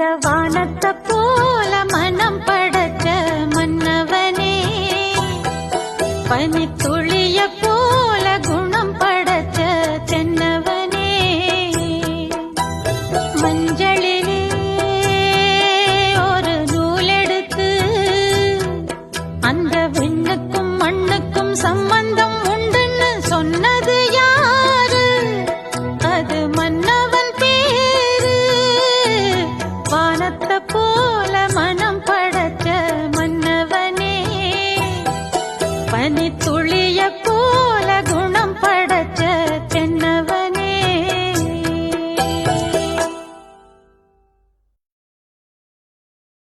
அந்த வானத்தை போல மனம் படத்த மன்னவனே பனி துளிய போல குணம் படத்த தென்னவனே மஞ்சளிலே ஒரு நூலெடுத்து அந்த விண்ணுக்கும் பனி துளிய போ